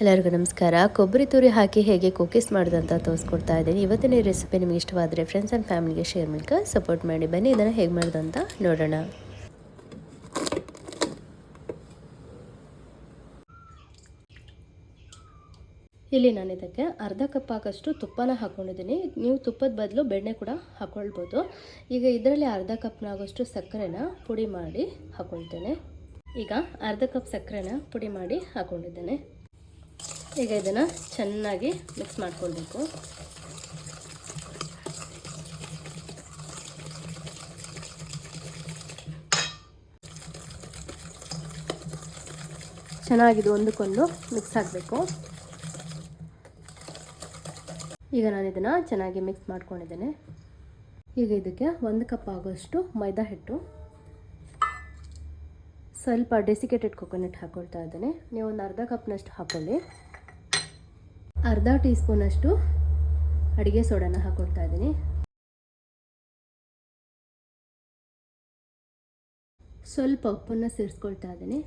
ಎಲ್ಲರಿಗೂ ನಮಸ್ಕಾರ. ಕೊಬ್ಬರಿ ತುರಿ ಹಾಕಿ ಹೇಗೆ ಕುಕೀಸ್ ಮಾಡೋದಂತ ತೋರಿಸ್ಕೊಡ್ತಾ ಇದ್ದೀನಿ. ಇವತ್ತಿನ ರೆಸಿಪಿ ನಿಮಗೆ ಇಷ್ಟವಾದರೆ ಫ್ರೆಂಡ್ಸ್ ಆ್ಯಂಡ್ ಫ್ಯಾಮಿಲಿಗೆ ಶೇರ್ ಮೂಲಕ ಸಪೋರ್ಟ್ ಮಾಡಿ. ಬನ್ನಿ, ಇದನ್ನು ಹೇಗೆ ಮಾಡೋದಂತ ನೋಡೋಣ. ಇಲ್ಲಿ ನಾನು ಇದಕ್ಕೆ ಅರ್ಧ ಕಪ್ ಹಾಕಷ್ಟು ತುಪ್ಪನ ಹಾಕ್ಕೊಂಡಿದ್ದೀನಿ ನೀವು ತುಪ್ಪದ ಬದಲು ಬೆಣ್ಣೆ ಕೂಡ ಹಾಕ್ಕೊಳ್ಬೋದು ಈಗ ಇದರಲ್ಲಿ ಅರ್ಧ ಕಪ್ನಾಗಷ್ಟು ಸಕ್ಕರೆನ ಪುಡಿ ಮಾಡಿ ಹಾಕ್ಕೊಳ್ತೇನೆ ಈಗ ಅರ್ಧ ಕಪ್ ಸಕ್ಕರೆನ ಪುಡಿ ಮಾಡಿ ಹಾಕ್ಕೊಂಡಿದ್ದೇನೆ ಈಗ ಇದನ್ನು ಚೆನ್ನಾಗಿ ಮಿಕ್ಸ್ ಮಾಡ್ಕೊಳ್ಬೇಕು. ಚೆನ್ನಾಗಿದೆ ಒಂದಕ್ಕೊಂದು ಮಿಕ್ಸ್ ಆಗಬೇಕು ಈಗ ನಾನು ಇದನ್ನು ಚೆನ್ನಾಗಿ ಮಿಕ್ಸ್ ಮಾಡ್ಕೊಂಡಿದ್ದೇನೆ. ಈಗ ಇದಕ್ಕೆ ಒಂದು ಕಪ್ ಆಗೋಷ್ಟು ಮೈದಾ ಹಿಟ್ಟು. ಸ್ವಲ್ಪ ಡೆಸಿಕೇಟೆಡ್ ಕೊಕೊನಟ್ ಹಾಕ್ಕೊಳ್ತಾ ಇದ್ದೇನೆ. ನೀವು ಒಂದು ಅರ್ಧ ಕಪ್ನಷ್ಟು ಹಾಕ್ಕೊಳ್ಳಿ ಅರ್ಧ ಟೀ ಸ್ಪೂನಷ್ಟು ಅಡುಗೆ ಸೋಡಾನ ಹಾಕ್ಕೊಳ್ತಾ ಇದ್ದೀನಿ. ಸ್ವಲ್ಪ ಉಪ್ಪನ್ನು ಸೇರಿಸ್ಕೊಳ್ತಾ ಇದ್ದೀನಿ.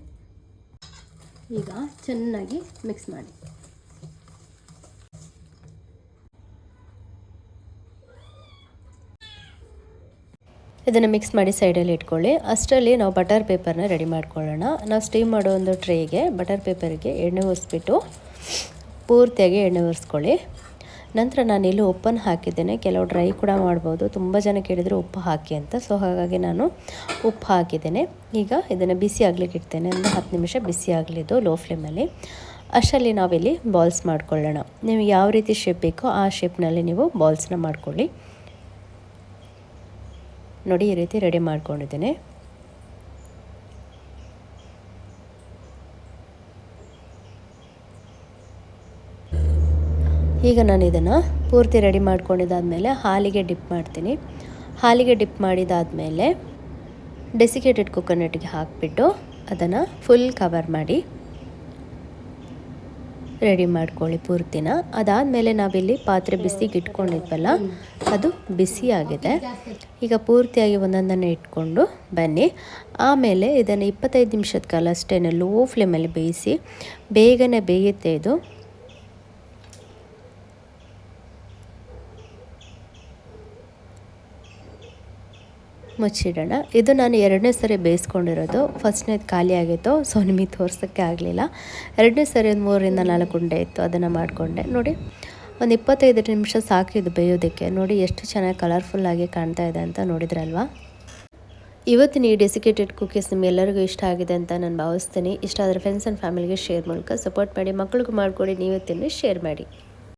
ಈಗ ಚೆನ್ನಾಗಿ ಮಿಕ್ಸ್ ಮಾಡಿ. ಇದನ್ನು ಮಿಕ್ಸ್ ಮಾಡಿ ಸೈಡಲ್ಲಿ ಇಟ್ಕೊಳ್ಳಿ. ಅಷ್ಟರಲ್ಲಿ ನಾವು ಬಟರ್ ಪೇಪರ್ನ ರೆಡಿ ಮಾಡ್ಕೊಳ್ಳೋಣ. ನಾವು ಸ್ಟೀಮ್ ಮಾಡೋ ಒಂದು ಟ್ರೇಗೆ ಬಟರ್ ಪೇಪರ್ಗೆ ಎಣ್ಣೆ ಒರೆಸ್ಬಿಟ್ಟು ಪೂರ್ತಿಯಾಗಿ ಎಣ್ಣೆ ಒರೆಸ್ಕೊಳ್ಳಿ. ನಂತರ ನಾನು ಇಲ್ಲಿ ಉಪ್ಪನ್ನು ಹಾಕಿದ್ದೇನೆ. ಕೆಲವು ಡ್ರೈ ಕೂಡ ಮಾಡ್ಬೋದು. ತುಂಬ ಜನ ಕೇಳಿದರೆ ಉಪ್ಪು ಹಾಕಿ ಅಂತ. ಸೊ ಹಾಗಾಗಿ ನಾನು ಉಪ್ಪು ಹಾಕಿದ್ದೇನೆ. ಈಗ ಇದನ್ನು ಬಿಸಿ ಆಗ್ಲಿಕ್ಕೆ ಇಡ್ತೇನೆ. ಒಂದು ಹತ್ತು ನಿಮಿಷ ಬಿಸಿ ಆಗಲಿದ್ದು ಲೋ ಫ್ಲೇಮಲ್ಲಿ ಅಷ್ಟರಲ್ಲಿ ನಾವಿಲ್ಲಿ ಬಾಲ್ಸ್ ಮಾಡ್ಕೊಳ್ಳೋಣ. ನೀವು ಯಾವ ರೀತಿ ಶೇಪ್ ಬೇಕೋ ಆ ಶೇಪ್ನಲ್ಲಿ ನೀವು ಬಾಲ್ಸ್ನ ಮಾಡ್ಕೊಳ್ಳಿ. ನೋಡಿ ಈ ರೀತಿ ರೆಡಿ ಮಾಡ್ಕೊಂಡಿದ್ದೇನೆ. ಈಗ ನಾನು ಇದನ್ನು ಪೂರ್ತಿ ರೆಡಿ ಮಾಡ್ಕೊಂಡಿದ್ದಾದಮೇಲೆ ಹಾಲಿಗೆ ಡಿಪ್ ಮಾಡ್ತೀನಿ. ಹಾಲಿಗೆ ಡಿಪ್ ಮಾಡಿದಾದಮೇಲೆ ಡೆಸಿಕೇಟೆಡ್ ಕೊಕೊನಟ್ಗೆ ಹಾಕಿಬಿಟ್ಟು ಅದನ್ನು ಫುಲ್ ಕವರ್ ಮಾಡಿ ರೆಡಿ ಮಾಡ್ಕೊಳ್ಳಿ ಪೂರ್ತಿನ. ಅದಾದಮೇಲೆ ನಾವಿಲ್ಲಿ ಪಾತ್ರೆ ಬಿಸಿಗೆ ಇಟ್ಕೊಂಡಿದ್ವಲ್ಲ, ಅದು ಬಿಸಿಯಾಗಿದೆ ಈಗ ಪೂರ್ತಿಯಾಗಿ ಒಂದೊಂದನ್ನು ಇಟ್ಕೊಂಡು ಬನ್ನಿ. ಆಮೇಲೆ ಇದನ್ನು ಇಪ್ಪತ್ತೈದು ನಿಮಿಷದ ಕಾಲ ಅಷ್ಟೇ ಲೋ ಫ್ಲೇಮಲ್ಲಿ ಬೇಯಿಸಿ ಬೇಗನೆ ಬೇಯುತ್ತೆ ಇದು. ಮುಚ್ಚಿಡೋಣ. ಇದು ನಾನು ಎರಡನೇ ಸರಿ ಬೇಯಿಸ್ಕೊಂಡಿರೋದು. ಫಸ್ಟ್ನೇದು ಖಾಲಿ ಆಗಿತ್ತು. ಸೊ ನಿಮಗೆ ತೋರ್ಸೋಕ್ಕೆ ಆಗಲಿಲ್ಲ. ಎರಡನೇ ಸರಿ ಒಂದು ಮೂರರಿಂದ ನಾಲ್ಕು ಉಂಡೆ ಇತ್ತು. ಅದನ್ನು ಮಾಡಿಕೊಂಡೆ. ನೋಡಿ, ಒಂದು ಇಪ್ಪತ್ತೈದು ನಿಮಿಷ ಸಾಕಿದ್ದು ಬೇಯೋದಕ್ಕೆ. ನೋಡಿ, ಎಷ್ಟು ಚೆನ್ನಾಗಿ ಕಲರ್ಫುಲ್ಲಾಗಿ ಕಾಣ್ತಾ ಇದೆ ಅಂತ ನೋಡಿದ್ರಲ್ವಾ? ಇವತ್ತಿನ ಈ ಡೆಸಿಕೇಟೆಡ್ ಕುಕೀಸ್ ನಿಮ್ಮೆಲ್ಲರಿಗೂ ಇಷ್ಟ ಆಗಿದೆ ಅಂತ ನಾನು ಭಾವಿಸ್ತೀನಿ. ಇಷ್ಟ ಆದರೆ ಫ್ರೆಂಡ್ಸ್ ಆ್ಯಂಡ್ ಫ್ಯಾಮಿಲಿಗೆ ಶೇರ್ ಮೂಲಕ ಸಪೋರ್ಟ್ ಮಾಡಿ. ಮಕ್ಳಿಗೂ ಮಾಡಿಕೊಡಿ. ನೀವೇ ತಿನ್ನಿ ಶೇರ್ ಮಾಡಿ.